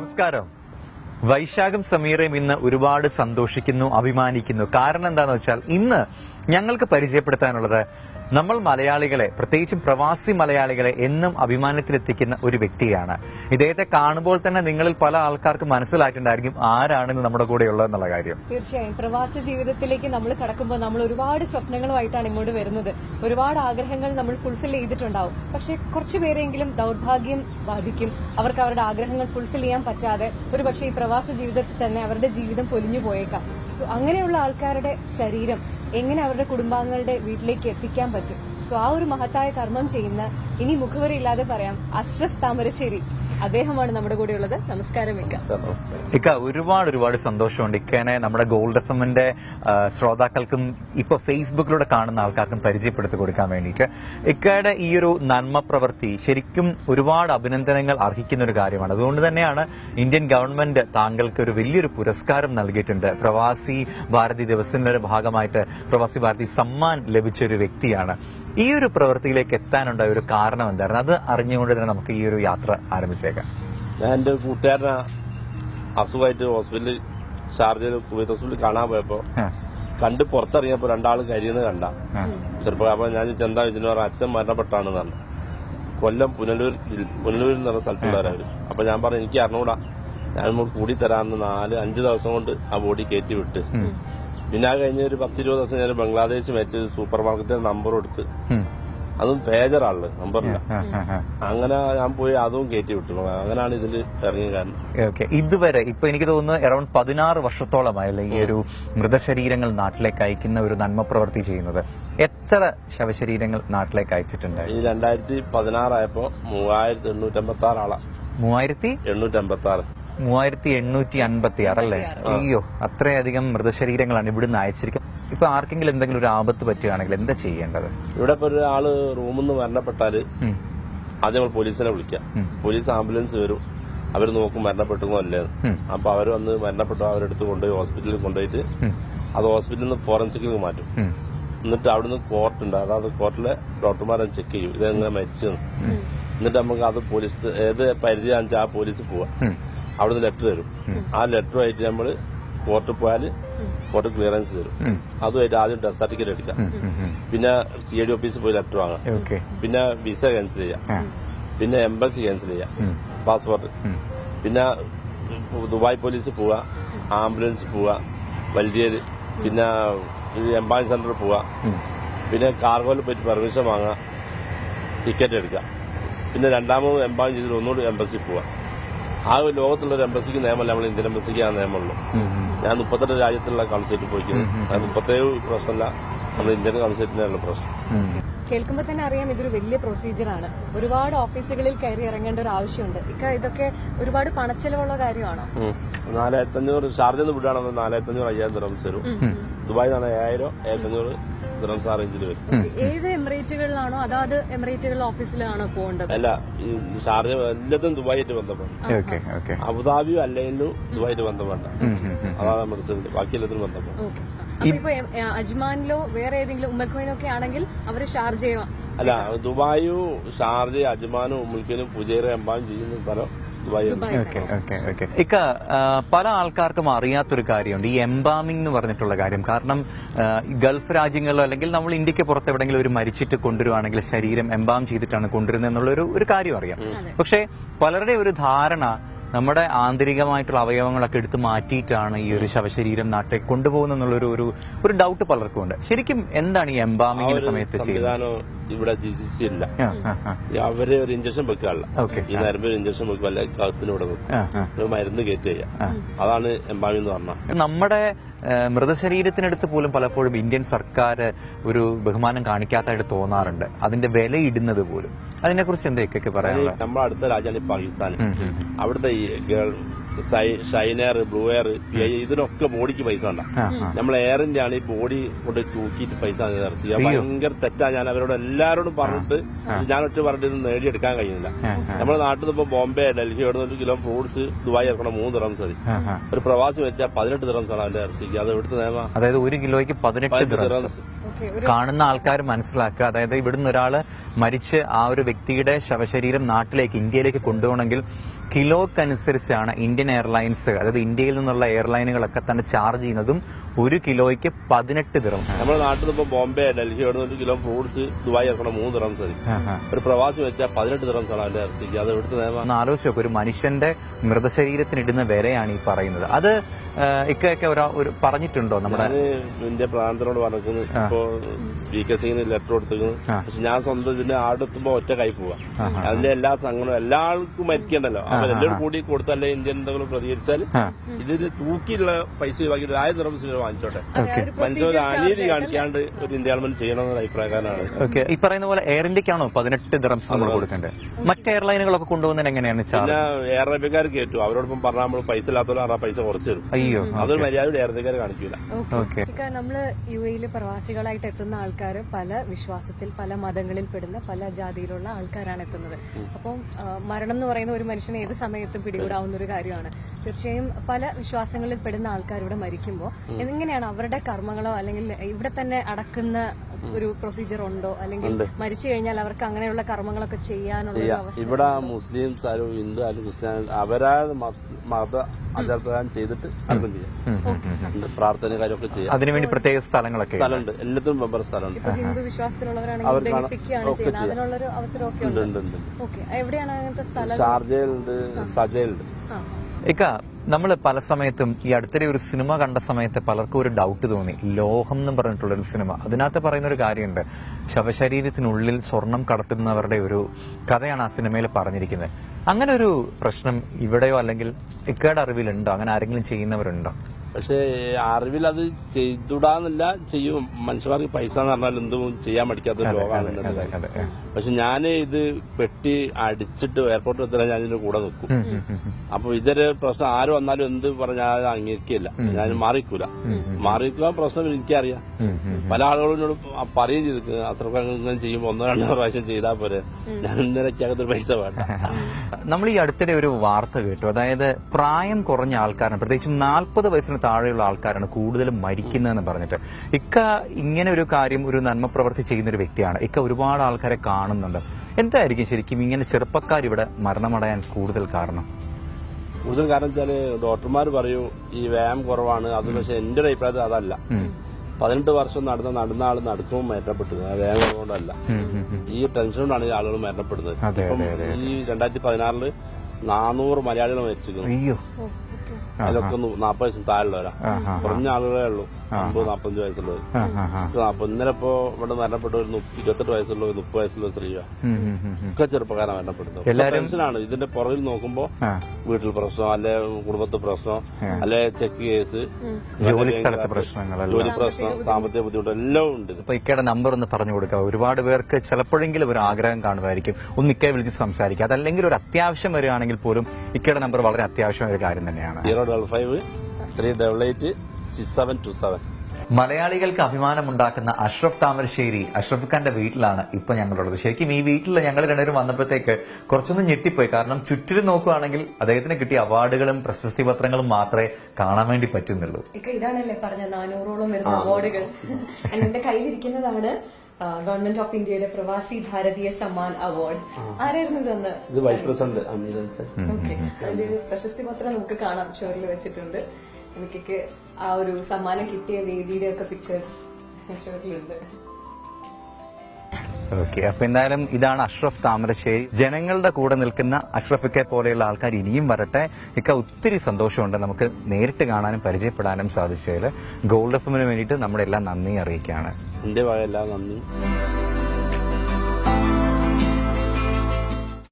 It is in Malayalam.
നമസ്കാരം. വൈശാഖം സമീറയും ഇന്ന് ഒരുപാട് സന്തോഷിക്കുന്നു അഭിമാനിക്കുന്നു. കാരണം എന്താണെന്ന് വെച്ചാൽ ഇന്ന് ഞങ്ങൾക്ക് പരിചയപ്പെടുത്താനുള്ളത് നമ്മൾ മലയാളികളെ പ്രത്യേകിച്ചും പ്രവാസി മലയാളികളെ എന്നും അഭിമാനത്തിലെത്തിക്കുന്ന ഒരു വ്യക്തിയാണ്. ഇദ്ദേഹത്തെ കാണുമ്പോൾ തന്നെ നിങ്ങളിൽ പല ആൾക്കാർക്ക് മനസ്സിലായിട്ടുണ്ടായിരിക്കും ആരാണെന്ന് നമ്മുടെ കൂടെ ഉള്ളതെന്നുള്ള കാര്യം. തീർച്ചയായും. പ്രവാസ ജീവിതത്തിലേക്ക് നമ്മൾ കടക്കുമ്പോൾ നമ്മൾ ഒരുപാട് സ്വപ്നങ്ങളുമായിട്ടാണ് ഇങ്ങോട്ട് വരുന്നത്. ഒരുപാട് ആഗ്രഹങ്ങൾ നമ്മൾ ഫുൾഫിൽ ചെയ്തിട്ടുണ്ടാവും. പക്ഷെ കുറച്ചു പേരെങ്കിലും ദൗർഭാഗ്യം ബാധിക്കും. അവർക്ക് അവരുടെ ആഗ്രഹങ്ങൾ ഫുൾഫിൽ ചെയ്യാൻ പറ്റാതെ ഒരു പക്ഷേ ഈ പ്രവാസ ജീവിതത്തിൽ തന്നെ അവരുടെ ജീവിതം പൊലിഞ്ഞു പോയേക്കാം. സോ അങ്ങനെയുള്ള ആൾക്കാരുടെ ശരീരം എങ്ങനെ അവരുടെ കുടുംബാംഗങ്ങളുടെ വീട്ടിലേക്ക് എത്തിക്കാൻ പറ്റും. സോ ആ ഒരു മഹത്തായ കർമ്മം ചെയ്യുന്ന ഇനി മുഖവരി ഇല്ലാതെ പറയാം അഷ്റഫ് താമരശ്ശേരി. അദ്ദേഹമാണ് നമ്മുടെ കൂടെ ഉള്ളത് നമസ്കാരം ഇക്ക. ഇക്ക ഒരുപാട് ഒരുപാട് സന്തോഷമുണ്ട്. ഇക്കനെ നമ്മുടെ ഗോൾഡ് എഫ് എമ്മിന്റെ ശ്രോതാക്കൾക്കും ഇപ്പൊ ഫേസ്ബുക്കിലൂടെ കാണുന്ന ആൾക്കാർക്കും പരിചയപ്പെടുത്തി കൊടുക്കാൻ വേണ്ടിയിട്ട് ഇക്കയുടെ ഈ ഒരു നന്മ പ്രവൃത്തി ശരിക്കും ഒരുപാട് അഭിനന്ദനങ്ങൾ അർഹിക്കുന്ന ഒരു കാര്യമാണ്. അതുകൊണ്ട് തന്നെയാണ് ഇന്ത്യൻ ഗവൺമെന്റ് താങ്കൾക്ക് ഒരു വലിയൊരു പുരസ്കാരം നൽകിയിട്ടുണ്ട്. പ്രവാസി ഭാരതി ഒരു ഭാഗമായിട്ട് പ്രവാസി ഭാരതി സമ്മാൻ ലഭിച്ച ഒരു വ്യക്തിയാണ്. ഈ ഒരു പ്രവൃത്തിയിലേക്ക് എത്താനുണ്ടായ ഒരു കാരണം എന്തായിരുന്നു? അത് അറിഞ്ഞുകൊണ്ട് തന്നെ നമുക്ക് ഈ ഒരു യാത്ര ആരംഭിച്ചേക്കാം ഞാൻ എന്റെ കൂട്ടുകാരനെ അസുഖമായിട്ട് ഹോസ്പിറ്റലിൽ ഷാർജയിൽ കുവൈത്ത് ഹോസ്പിറ്റലിൽ കാണാൻ പോയപ്പോ കണ്ട് പുറത്തിറങ്ങിയപ്പോ രണ്ടാൾ കരിയെന്ന് കണ്ട. ചെറുപ്പം അപ്പൊ ഞാൻ ചെന്താ വെച്ചിട്ട് പറഞ്ഞ അച്ഛൻ മരണപ്പെട്ടാണെന്ന് പറഞ്ഞു. കൊല്ലം പുനലൂർ പുനലൂരിൽ എന്ന് പറഞ്ഞ സ്ഥലത്തുള്ളവരവര് അപ്പൊ ഞാൻ പറഞ്ഞു എനിക്ക് അറിഞ്ഞൂടാ. ഞാൻ ഇങ്ങോട്ട് കൂടി തരാമെന്ന് നാല് അഞ്ച് ദിവസം കൊണ്ട് ആ ബോഡി കയറ്റി വിട്ട്. പിന്നെ ആ കഴിഞ്ഞ ഒരു പത്തിരുപത് ദിവസം ഞാൻ ബംഗ്ലാദേശ് മേച്ച് സൂപ്പർ മാർക്കറ്റിന്റെ നമ്പർ കൊടുത്ത്. അതും പേജറാണ് നമ്പറില്ല. അങ്ങനെ ഞാൻ പോയി അതും കയറ്റി വിട്ടു. അങ്ങനെയാണ് ഇതിൽ ഇറങ്ങിയ കാരണം. ഓക്കെ. ഇതുവരെ ഇപ്പൊ എനിക്ക് തോന്നുന്നു അറൌണ്ട് പതിനാറ് വർഷത്തോളമായല്ലേ ഈ ഒരു മൃതശരീരങ്ങൾ നാട്ടിലേക്ക് അയക്കുന്ന ഒരു നന്മ പ്രവൃത്തി ചെയ്യുന്നത്? എത്ര ശവശരീരങ്ങൾ നാട്ടിലേക്ക് അയച്ചിട്ടുണ്ട് ഈ രണ്ടായിരത്തി പതിനാറായപ്പോ മൂവായിരത്തി എണ്ണൂറ്റമ്പത്തി ആറ് ആളാ. മൂവായിരത്തി? എണ്ണൂറ്റമ്പത്തി ആറ് മൂവായിരത്തി എണ്ണൂറ്റി അൻപത്തി ആറ് അല്ലേ അയ്യോ അത്രയധികം മൃതശരീരങ്ങളാണ് ഇവിടുന്ന് അയച്ചിരിക്കുന്നത് ഇപ്പൊ ആർക്കെങ്കിലും എന്തെങ്കിലും ഒരു ആപത്ത് പറ്റുകയാണെങ്കിൽ എന്താ ചെയ്യേണ്ടത്? ഇവിടെ ഇപ്പൊ ഒരാൾ റൂമിൽ നിന്ന് മരണപ്പെട്ടാൽ ആദ്യം നമ്മൾ പോലീസിനെ വിളിക്കാം പോലീസ് ആംബുലൻസ് വരും. അവർ നോക്കും മരണപ്പെട്ടു അല്ലേ. അപ്പൊ അവർ വന്ന് മരണപ്പെട്ടു അവരെടുത്ത് കൊണ്ടുപോയി ഹോസ്പിറ്റലിൽ കൊണ്ടുപോയിട്ട്. അത് ഹോസ്പിറ്റലിൽ നിന്ന് ഫോറൻസിക്കിലേക്ക് മാറ്റും. എന്നിട്ട് അവിടുന്ന് കോർട്ട് ഉണ്ട്. അതായത് കോർട്ടിലെ ഡോക്ടർമാരെ ചെക്ക് ചെയ്യും. ഇതെങ്ങനെ മരിച്ചു എന്നിട്ട് നമുക്ക് അത് പോലീസ് ഏത് പരിധിയാണെന്ന് വെച്ചാൽ ആ പോലീസ് പോവാം. അവിടുന്ന് ലെറ്റർ തരും ആ ലെറ്ററുമായിട്ട് നമ്മൾ കോർട്ടിൽ പോയാൽ കോർട്ട് ക്ലിയറൻസ് തരും. അതുമായിട്ട് ആദ്യം ഡെത്ത് സർട്ടിഫിക്കറ്റ് എടുക്കാം. പിന്നെ സി ഐ ഡി ഓഫീസിൽ പോയി ലെറ്റർ വാങ്ങാം പിന്നെ വിസ ക്യാൻസൽ ചെയ്യാം പിന്നെ എംബസി ക്യാൻസൽ ചെയ്യാം പാസ്പോർട്ട് പിന്നെ ദുബായ് പോലീസ് പോവുക. ആംബുലൻസ് പോവുക. വലിയത് പിന്നെ എംബാസി സെന്ററിൽ പോവുക. പിന്നെ കാർഗോയിൽ പോയിട്ട് പെർമിഷൻ വാങ്ങുക. ടിക്കറ്റ് എടുക്കുക. പിന്നെ രണ്ടാമത് എംബാസി ചെയ്തിട്ട് ഒന്നുകൂടി എംബസി പോവുക. ആ ലോകത്തുള്ള ഒരു എംബസിക്ക് നിയമമല്ല. നമ്മൾ ഇന്ത്യൻ എംബസിക്ക് ആ നിയമമുള്ളൂ. ഞാൻ മുപ്പത്തെട്ട് രാജ്യത്തുള്ള കൺസേറ്റ് പോയിക്കുന്നത് അത് മുപ്പത്തേഴ് പ്രശ്നമല്ല. നമ്മുടെ ഇന്ത്യൻ കൺസേറ്റിനുള്ള പ്രശ്നം. കേൾക്കുമ്പോൾ തന്നെ അറിയാം ഇതൊരു വലിയ പ്രൊസീജിയറാണ് ഒരുപാട് ഓഫീസുകളിൽ കയറി ഇറങ്ങേണ്ട ഒരു ആവശ്യമുണ്ട്. ഇക്ക ഇതൊക്കെ ഒരുപാട് പണച്ചെലവുള്ള കാര്യമാണോ? നാലായിരത്തി അഞ്ഞൂറ് നിന്ന് വിടുകയാണെങ്കിൽ നാലായിരത്തി അഞ്ഞൂറ് അയ്യായിരം തരം. വരും ദുബായിൽ നിന്നാണ് ഏഴായിരം ഏഴായിരത്തി അഞ്ഞൂറ് ദിറംസ് ആ റേഞ്ചിൽ വരും ഏത് എമിറേറ്റുകളിലാണോ? അതാത് എമിറേറ്റുകളിലെ ഓഫീസിലാണോ പോകേണ്ടത്? അല്ല ഈ ഷാർജ എല്ലാത്തും ദുബായിട്ട് ബന്ധപ്പെടണം ഓക്കെ ഓക്കെ. അബുദാബി അല്ലെങ്കിലും ദുബായിട്ട് ബന്ധപ്പെട്ട. അതാണ് മെഡിസിൻ ബാക്കി എല്ലാത്തിനും ഇപ്പൊ അജ്മാനിലോ വേറെ ഏതെങ്കിലും ഉമ്മൽഖോയിനോ ഒക്കെ ആണെങ്കിൽ അവർ ഷാർജയോ അല്ല ദുബായും ഷാർജ അജ്മാനും ഉമ്മുൽക്കനും പുജേറ എമ്പാൻ ചെയ്യുന്ന സ്ഥലം. Okay okay okay. ഇക്ക പല ആൾക്കാർക്കും അറിയാത്തൊരു കാര്യമുണ്ട്. ഈ എംബാമിംഗ് എന്ന് പറഞ്ഞിട്ടുള്ള കാര്യം. കാരണം ഗൾഫ് രാജ്യങ്ങളിലോ അല്ലെങ്കിൽ നമ്മൾ ഇന്ത്യയ്ക്ക് പുറത്ത് എവിടെയെങ്കിലും ഒരു മരിച്ചിട്ട് കൊണ്ടുവരുവാണെങ്കിൽ ശരീരം എംബാം ചെയ്തിട്ടാണ് കൊണ്ടുവരുന്നത് എന്നുള്ള ഒരു ഒരു കാര്യം അറിയാം. പക്ഷെ പലരുടെ ഒരു ധാരണ നമ്മുടെ ആന്തരികമായിട്ടുള്ള അവയവങ്ങളൊക്കെ എടുത്ത് മാറ്റിയിട്ടാണ് ഈ ഒരു ശവശരീരം നാട്ടിലേക്ക് കൊണ്ടുപോകുന്നുള്ളൊരു എന്നുള്ളൊരു ഒരു ഒരു ഡൗട്ട് പലർക്കും ഉണ്ട്. ശരിക്കും എന്താണ് ഈ എംബാമിങ്ങിന്റെ സമയത്ത് ചെയ്യുന്നത്? ഇവിടെ ജി സി സി ഇല്ല അവർ ഒരു ഇഞ്ചക്ഷൻ വെക്കാറില്ല. ഈ ഈ ഒരു ഇഞ്ചക്ഷൻ വെക്കുക അല്ലെങ്കിൽ കഴുത്തിന് ഇവിടെ വെക്കും. മരുന്ന് കയറ്റി അതാണ് എംബാമി എന്ന് പറഞ്ഞാൽ നമ്മുടെ മൃതശരീരത്തിനടുത്ത് പോലും പലപ്പോഴും ഇന്ത്യൻ സർക്കാർ ഒരു ബഹുമാനം കാണിക്കാത്തതായിട്ട് തോന്നാറുണ്ട്. അതിന്റെ വില ഇടുന്നത് പോലും. അതിനെക്കുറിച്ച് എന്തൊക്കെയൊക്കെ പറയാനുള്ളത്? നമ്മുടെ അടുത്ത രാജ്യമാണ് പാകിസ്ഥാൻ. അവിടുത്തെ ഈ ഗേൾ ഷൈനർ ബ്ലൂ എയർ ഇതിനൊക്കെ ബോഡിക്ക് പൈസ ഉണ്ട ആ, ആ. നമ്മൾ എയർ ഇന്ത്യ ആണ് ഈ ബോഡി കൊണ്ട് തൂക്കിയിട്ട് പൈസ ഇറച്ചി ഭയങ്കര തെറ്റാ. ഞാൻ അവരോട് എല്ലാരോടും പറഞ്ഞിട്ട് ഞാൻ ഒറ്റ പറഞ്ഞിട്ട് ഇത് നേടിയെടുക്കാൻ കഴിയുന്നില്ല. നമ്മുടെ നാട്ടിൽ നിന്ന് ഇപ്പൊ ബോംബെ ഡൽഹി എവിടെ ഒരു കിലോ ഫ്രൂട്ട്സ് ദുബായി ഇറക്കണം മൂന്ന് ദിറംസ് മതി. ഒരു പ്രവാസി വെച്ചാൽ പതിനെട്ട് ആണ് അവന്റെ ഇറച്ചിക്ക് അത് ഇവിടുത്തെ നിയമം അതായത് ഒരു കിലോയ്ക്ക് പതിനെട്ട് ഗ്രാംസ് കാണുന്ന ആൾക്കാർ മനസ്സിലാക്കുക. അതായത് ഇവിടുന്ന് ഒരാൾ മരിച്ച് ആ ഒരു വ്യക്തിയുടെ ശവശരീരം നാട്ടിലേക്ക് ഇന്ത്യയിലേക്ക് കൊണ്ടുപോകണമെങ്കിൽ കിലോക്കനുസരിച്ചാണ് ഇന്ത്യൻ എയർലൈൻസ് അതായത് ഇന്ത്യയിൽ നിന്നുള്ള എയർലൈനുകളൊക്കെ തന്നെ ചാർജ് ചെയ്യുന്നതും ഒരു കിലോയ്ക്ക് പതിനെട്ട് ദിറം നമ്മുടെ നാട്ടിൽ നിന്ന് ഇപ്പോൾ ബോംബെ ഡൽഹി അവിടെ ഒരു കിലോ ഫ്രൂട്ട്സ് ദുബായി ഇറക്കണം മൂന്ന് ദിറംസ് ഒരു പ്രവാസി വെച്ചാൽ പതിനെട്ട് ദിറംസ് ആണ് അതിന്റെ ഇറച്ചിക്ക്. അത് ഇവിടുത്തെ ആലോചിച്ച് നോക്കും ഒരു മനുഷ്യന്റെ മൃതശരീരത്തിന് ഇടുന്ന വിലയാണ് ഈ പറയുന്നത്. അത് ഇക്കയൊക്കെ ഒരാ ഒരു പറഞ്ഞിട്ടുണ്ടോ നമ്മുടെ എന്റെ പ്രാന്തനോട് പറഞ്ഞു ഇപ്പോ വി കെ സിംഗിന് ലെറ്റർ കൊടുത്തിരുന്നു പക്ഷെ ഞാൻ സ്വന്തം ഇതിന്റെ ആടെത്തുമ്പോ ഒറ്റ കൈ പോവാ. അതിന്റെ എല്ലാ സംഘങ്ങളും എല്ലാവർക്കും മരിക്കണ്ടല്ലോ. അപ്പൊ എല്ലാവരും കൂടി കൊടുത്തല്ലേ ഇന്ത്യൻ എന്തെങ്കിലും പ്രതികരിച്ചാൽ. ഇതിന് തൂക്കിയുള്ള പൈസ ഒഴിവാക്കി ആയ ദിറംസ് വാങ്ങിച്ചോട്ടെ. മനുഷ്യ മനുഷ്യർ അനീതി കാണിക്കാണ്ട് ഒരു ഇന്ത്യ ഗവൺമെന്റ് ചെയ്യണമെന്ന അഭിപ്രായക്കാരനാണ്. ഓക്കെ. ഈ പറയുന്ന പോലെ എയർ ഇന്ത്യക്കാണോ പതിനെട്ട് ദിറംസ് നമ്മൾ കൊടുക്കേണ്ടത്? മറ്റ് എയർലൈനുകളൊക്കെ കൊണ്ടുപോകുന്നതിന് എങ്ങനെയാണ് പിന്നെ എയർ അറേബ്യക്കാർ കേട്ടു അവരോടൊപ്പം പറഞ്ഞാൽ നമ്മൾ പൈസ ഇല്ലാത്തവരും ആ പൈസ കുറച്ചു തരും. അയ്യോ അതൊരു മര്യാദ എയർ കാണിക്കൂല. ഓക്കെ. നമ്മൾ യു എയിൽ പ്രവാസികളായിട്ട് എത്തുന്ന ആൾക്കാർ പല വിശ്വാസത്തിൽ പല മതങ്ങളിൽ പെടുന്ന പല ജാതിയിലുള്ള ആൾക്കാരാണ് എത്തുന്നത്. അപ്പം മരണം എന്ന് പറയുന്ന ഒരു മനുഷ്യനെ ഏത് സമയത്തും പിടികൂടാവുന്ന ഒരു കാര്യമാണ്. തീർച്ചയായും പല വിശ്വാസങ്ങളിൽ പെടുന്ന ആൾക്കാർ ഇവിടെ മരിക്കുമ്പോൾ എങ്ങനെയാണ് അവരുടെ കർമ്മങ്ങളോ അല്ലെങ്കിൽ ഇവിടെ തന്നെ അടക്കുന്ന ഒരു പ്രൊസീജിയർ ഉണ്ടോ? അല്ലെങ്കിൽ മരിച്ചു കഴിഞ്ഞാൽ അവർക്ക് അങ്ങനെയുള്ള കർമ്മങ്ങളൊക്കെ ചെയ്യാനുള്ള ഇവിടെ മുസ്ലിംസ് ആരും ഹിന്ദു ആരും ക്രിസ്ത്യാനി അവരാ മത- ആചാരപ്രകാരം ചെയ്തിട്ട് ചെയ്യാം. പ്രാർത്ഥന കാര്യമൊക്കെ ചെയ്യാം. അതിനുവേണ്ടി പ്രത്യേക സ്ഥലങ്ങളൊക്കെ സ്ഥലമുണ്ട്. എല്ലാത്തിനും വെമ്പർ സ്ഥലമുണ്ട്. ഹിന്ദു വിശ്വാസത്തിലുള്ളവരാണെങ്കിൽ ഷാർജയിലുണ്ട് സജയിലുണ്ട്. ആ. ഇക്ക നമ്മൾ പല സമയത്തും ഈ അടുത്തിടെ ഒരു സിനിമ കണ്ട സമയത്ത് പലർക്കും ഒരു ഡൗട്ട് തോന്നി. ലോഹം എന്ന് പറഞ്ഞിട്ടുള്ള ഒരു സിനിമ. അതിനകത്ത് പറയുന്ന ഒരു കാര്യമുണ്ട്. ശവശരീരത്തിനുള്ളിൽ സ്വർണം കടത്തുന്നവരുടെ ഒരു കഥയാണ് ആ സിനിമയിൽ പറഞ്ഞിരിക്കുന്നത്. അങ്ങനെ ഒരു പ്രശ്നം ഇവിടെയോ അല്ലെങ്കിൽ ഇക്കയുടെ അറിവിലുണ്ടോ? അങ്ങനെ ആരെങ്കിലും ചെയ്യുന്നവരുണ്ടോ? പക്ഷേ അറിവിൽ അത് ചെയ്തുടാന്നില്ല ചെയ്യും. മനുഷ്യന്മാർക്ക് പൈസ എന്ന് പറഞ്ഞാൽ എന്തും ചെയ്യാൻ പഠിക്കാത്ത ലോകമാണ് പക്ഷെ ഞാൻ ഇത് പെട്ടി അടിച്ചിട്ട് എയർപോർട്ടിൽ എത്തിയാൽ ഞാൻ ഇതിന്റെ കൂടെ നിൽക്കും. അപ്പൊ ഇതൊരു പ്രശ്നം. ആര് വന്നാലും എന്ത് പറഞ്ഞാൽ അംഗീകരിക്കില്ല. ഞാൻ മാറിക്കൂല. മാറിക്കാൻ പ്രശ്നം എനിക്കറിയാം. പല ആളുകളോട് പറയുകയും ചെയ്തു അത്രയ്ക്ക് ചെയ്യുമ്പോൾ ഒന്നോ രണ്ടോ പ്രാവശ്യം ചെയ്താൽ പോരെ. ഞാൻ ഇന്നലെക്കകത്തൊരു പൈസ വേണ്ട. നമ്മൾ ഈ അടുത്തിടെ ഒരു വാർത്ത കേട്ടു. അതായത് പ്രായം കുറഞ്ഞ ആൾക്കാരാണ്. പ്രത്യേകിച്ചും നാൽപ്പത് വയസ്സിന് താഴെയുള്ള ആൾക്കാരാണ് കൂടുതലും മരിക്കുന്നതെന്ന് പറഞ്ഞിട്ട്. ഇക്ക ഇങ്ങനെ ഒരു കാര്യം ഒരു നന്മ പ്രവൃത്തി ചെയ്യുന്ന ഒരു വ്യക്തിയാണ്. ഇക്ക ഒരുപാട് ആൾക്കാരെ കാണുന്നുണ്ട്. എന്തായിരിക്കും ശരിക്കും ഇങ്ങനെ ചെറുപ്പക്കാർ ഇവിടെ മരണമടയാൻ കൂടുതൽ കാരണം? കൂടുതൽ കാരണം വെച്ചാൽ ഡോക്ടർമാർ പറയൂ ഈ വ്യായാമം കുറവാണ്. അത് പക്ഷെ എന്റെ ഒരു അഭിപ്രായത്തിൽ അതല്ല. പതിനെട്ട് വർഷം നടന്ന നടന്ന ആൾ നടക്കുമ്പോൾ മരണപ്പെട്ടത്. വ്യായാമം കുറവുകൊണ്ടല്ല. ഈ ടെൻഷൻ കൊണ്ടാണ് ഈ ആളുകൾ മരണപ്പെടുന്നത്. അതെ, ഇപ്പം അതെ, ഈ രണ്ടായിരത്തി പതിനാറിൽ നാനൂറ് മലയാളികൾ മരിച്ചിരിക്കുന്നു. അതിലൊക്കെ നാൽപ്പത് വയസ്സിന് താഴെയുള്ളവരാ. കുറഞ്ഞ ആളുകളേ ഉള്ളൂ. അമ്പത് നാൽപ്പത്തഞ്ച് വയസ്സുള്ളത്. അപ്പൊ ഇന്നലെ ഇപ്പോ ഇവിടെ മരണപ്പെട്ട ഒരു ഇരുപത്തെട്ട് വയസ്സുള്ള ഒരു മുപ്പത് വയസ്സുള്ള സ്ത്രീയാ. ഒക്കെ ചെറുപ്പക്കാരാണ് മരണപ്പെടുന്നത്. എല്ലാരും- ടെൻഷനാണ് ഇതിന്റെ പുറകിൽ നോക്കുമ്പോ. വീട്ടിൽ പ്രശ്നം അല്ലെ കുടുംബത്തിൽ പ്രശ്നം അല്ലെ ചെക്ക് കേസ് ജോലി സ്ഥലത്തെ പ്രശ്നങ്ങൾ ജോലി പ്രശ്നം സാമ്പത്തിക ബുദ്ധിമുട്ട് എല്ലാം ഉണ്ട്. ഇപ്പൊ ഇക്കയുടെ നമ്പർ ഒന്ന് പറഞ്ഞു കൊടുക്കാം. ഒരുപാട് പേർക്ക് ചിലപ്പോഴെങ്കിലും ഒരു ആഗ്രഹം കാണുമായിരിക്കും. ഒന്ന് ഇക്കയെ വിളിച്ച് സംസാരിക്കുക. അതല്ലെങ്കിൽ ഒരു അത്യാവശ്യം വരികയാണെങ്കിൽ പോലും ഇക്കയുടെ നമ്പർ വളരെ അത്യാവശ്യമായ ഒരു കാര്യം തന്നെയാണ്. Zero double five three double eight six seven two seven മലയാളികൾക്ക് അഭിമാനമുണ്ടാക്കുന്ന അഷ്റഫ് താമരശ്ശേരി അഷ്റഫ് ഖാന്റെ വീട്ടിലാണ് ഇപ്പൊ ഞങ്ങളുള്ളത്. ശരിക്കും ഈ വീട്ടിൽ ഞങ്ങൾ രണ്ടുപേരും വന്നപ്പോഴത്തേക്ക് കുറച്ചൊന്നും ഞെട്ടിപ്പോയി. കാരണം ചുറ്റിലും നോക്കുകയാണെങ്കിൽ അദ്ദേഹത്തിന് കിട്ടിയ അവാർഡുകളും പ്രശസ്തി പത്രങ്ങളും മാത്രമേ കാണാൻ വേണ്ടി പറ്റുന്നുള്ളൂ. ഇക്ക ഇതാണല്ലേ പറഞ്ഞ നാനൂറോളം വരുന്ന അവാർഡുകൾ. എന്റെ കയ്യിലിരിക്കുന്നതാണ് ഗവൺമെന്റ് ഓഫ് ഇന്ത്യയുടെ പ്രവാസി ഭാരതീയ സമ്മാൻ അവാർഡ്. ആരായിരുന്നു ഇതൊന്ന് ഇത് vice president Ameer Ansar okay അതിന്റെ പ്രശസ്തി പത്രം നമുക്ക് കാണാം ചോറിൽ വെച്ചിട്ടുണ്ട്. എനിക്കൊക്കെ ആ ഒരു സമ്മാനം കിട്ടിയ വേദിയുടെ ഒക്കെ പിക്ചേഴ്സ് ഷോറിലുണ്ട് ഓക്കെ അപ്പൊ എന്തായാലും ഇതാണ് അഷ്റഫ് താമരശ്ശേരി. ജനങ്ങളുടെ കൂടെ നിൽക്കുന്ന അഷ്റഫിക്കെ പോലെയുള്ള ആൾക്കാർ ഇനിയും വരട്ടെ. ഇക്ക ഒത്തിരി സന്തോഷമുണ്ട് നമുക്ക് നേരിട്ട് കാണാനും പരിചയപ്പെടാനും സാധിച്ചതിൽ. ഗോൾഡ് എഫിന് വേണ്ടിയിട്ട് നമ്മുടെ എല്ലാം നന്ദി അറിയിക്കുകയാണ്. എന്റെ ഭാഗം എല്ലാം നന്ദി.